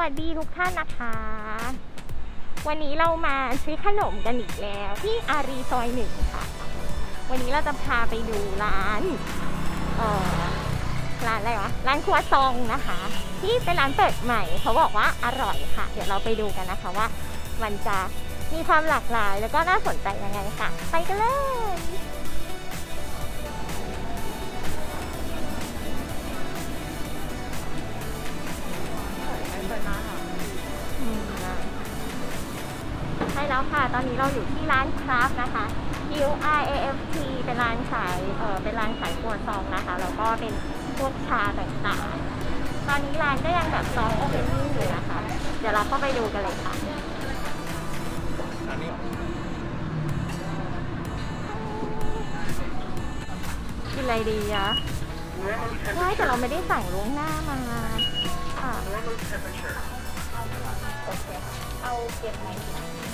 วัสดีทุกท่านนะคะ วันนี้เรามาซื้อขนมกันอีกแล้ว ที่อารีซอยหนึ่งค่ะ วันนี้เราจะพาไปดูร้านเอ่อร้านอะไรวะร้านครัวซองนะคะ ที่เป็นร้านเปิดใหม่ เขาบอกว่าอร่อยค่ะ เดี๋ยวเราไปดูกันนะคะว่า มันจะมีความหลากหลายแล้วก็น่าสนใจยังไงค่ะ ไปกันเลย ค่ะ ตอนนี้เราอยู่ที่ร้านคราฟนะคะ Q R A F T เป็นร้านขายเออเป็นร้านขายครัวซองนะคะ แล้วก็เป็นพวกชาต่างๆ ตอนนี้ร้านก็ยังแบบซองโอเพนนิ่งอยู่นะคะ เดี๋ยวเราเข้าไปดูกันเลยค่ะอันนี้กินอะไรดีอะใช่แต่เราไม่ได้สั่งล่วงหน้ามาค่ะโอเคเอาเก็บไหม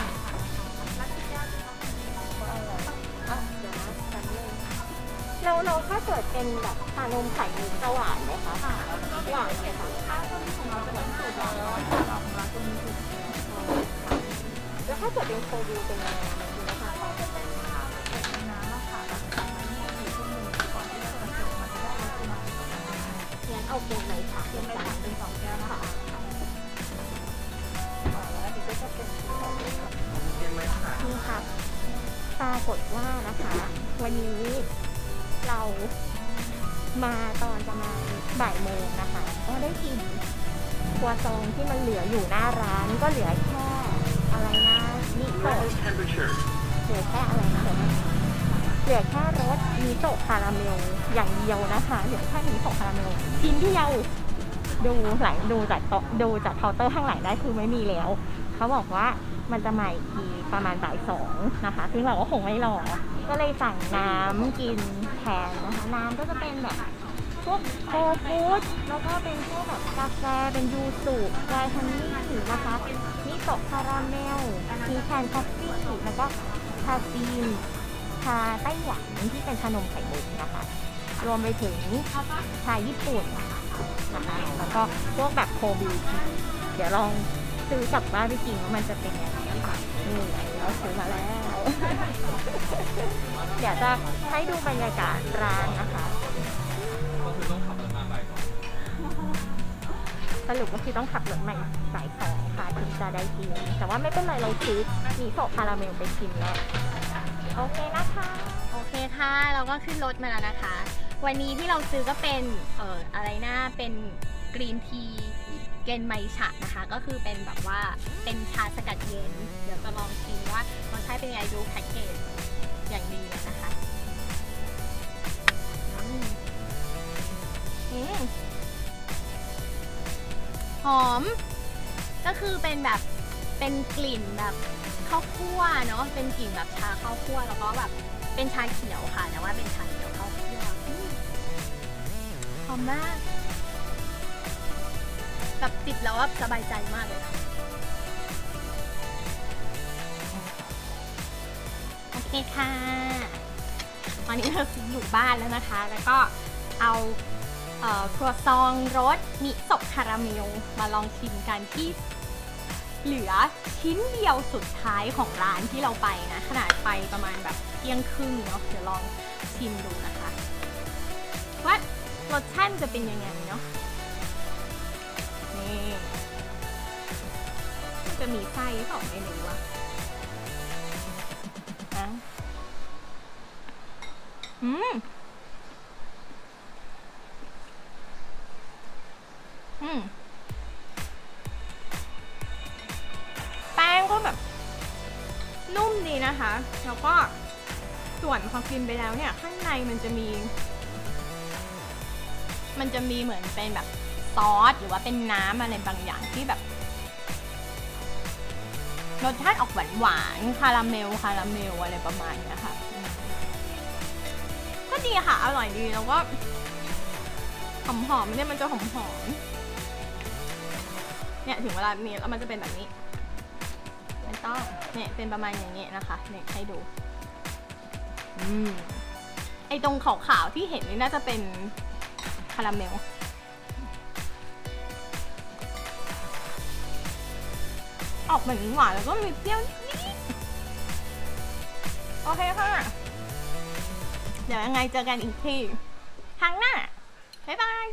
อะ เราเราถ้าเกิดเป็นแบบชานมไข่มุกจะหวานไหมคะหวานไหมคะแล้วถ้าเกิดเป็นโควิวเป็นยังไงมันคือะคะงั้นเอาเป็นไหมคะเป็นไหมคะเป็นสองแก้วค่ะอ๋อแล้วอันนี้ ก็จะเป็นนี่ค่ะปรากฏว่านะคะ วันนี้เรามาตอนประมาณบ่ายโมงนะคะ ก็ได้กินครัวซองที่มันเหลืออยู่หน้าร้านก็เหลือแค่อะไรนะมิโซะ temperature เหลือแค่อะไรนะเดี๋ยวนะเหลือแค่รสมิโซะคาราเมลอย่างเดียวนะคะเหลือแค่มิโซะคาราเมลชิ้นเดียวดูหลังดูจากโต๊ะดูจากเคาน์เตอร์ข้างหลังได้คือไม่มีแล้ว เขาบอกว่ามันจะมาอีกทีประมาณบ่ายสองนะคะ ซึ่งเราก็คงไม่รอ ก็เลยสั่งน้ำกินแทนนะคะ น้ำก็จะเป็นแบบพวกโคฟูดแล้วก็เป็นพวกแบบกาแฟ เป็นยูสุไวท์ฮันนี่นะคะมิโซะคาราเมลทีแคนคอฟฟี่แล้วก็ชาจีนชาไต้หวันที่เป็นชานมไข่มุกนะคะ รวมไปถึงชาญี่ปุ่นนะคะ แล้วก็พวกแบบโคบิเดี๋ยวลอง ซื้อกลับบ้านไปกินว่ามันจะเป็นยังไงค่ะนี่เราซื้อมาแล้ว เดี๋ยวจะให้ดูบรรยากาศร้านนะคะสรุปก็คือต้องขับรถใหม่สายสองค่ะถึงจะได้กิน แต่ว่าไม่เป็นไรเราซื้อมีโซคาราเมลไปชิมแล้ว โอเคนะคะ โอเคค่ะเราก็ขึ้นรถมาแล้วนะคะ วันนี้ที่เราซื้อก็เป็นเอ่ออะไรนะเป็น กรีนทีเกนไมฉะนะคะ ก็คือเป็นแบบว่าเป็นชาสกัดเย็น เดี๋ยวจะลองชิมว่ารสชาติเป็นยังไงดูแพ็กเกจอย่างดีนะคะหอม ก็คือเป็นแบบเป็นกลิ่นแบบข้าวคั่วเนาะเป็นกลิ่นแบบชาข้าวคั่วแล้วก็แบบเป็นชาเขียวค่ะแต่ว่าเป็นชาเขียวข้าวคั่วหอมมาก แบบจิบแล้วแบบสบายใจมากเลยค่ะโอเคค่ะ ตอนนี้เราอยู่บ้านแล้วนะคะ แล้วก็เอาเอ่อครัวซองรสมิโซะคาราเมลมาลองชิมกันที่เหลือชิ้นเดียวสุดท้ายของร้านที่เราไปนะ ขนาดไปประมาณแบบเที่ยงครึ่งเนาะเดี๋ยวลองชิมดูนะคะ ว่ารสชาติจะเป็นยังไงเนาะ นี่มันจะมีไส้หรือเปล่าไม่รู้อะอะอืมอืมแป้งก็แบบ นุ่มดีนะคะ แล้วก็ส่วนพอกินไปแล้วเนี่ย ข้างในมันจะมี มันจะมีเหมือนเป็นแบบ ซอสหรือว่าเป็นน้ำอะไรบางอย่างที่แบบรสชาติออกหวานหวานคาราเมลคาราเมลอะไรประมาณนี้ค่ะ ก็ดีค่ะ อร่อยดีแล้วก็หอมหอมเนี่ยมันจะหอมหอมเนี่ยถึงเวลานี้แล้วมันจะเป็นแบบนี้ไม่ต้องเนี่ยเป็นประมาณอย่างเงี้นะคะเนี่ยให้ดูอืมไอตรงขาวๆที่เห็นนี่น่าจะเป็นคาราเมล ออกเหมือนหวานแล้วก็มีเปรี้ยวนิดๆโอเคค่ะ เดี๋ยวยังไงเจอกันอีกทีครั้งหน้า บ๊ายบาย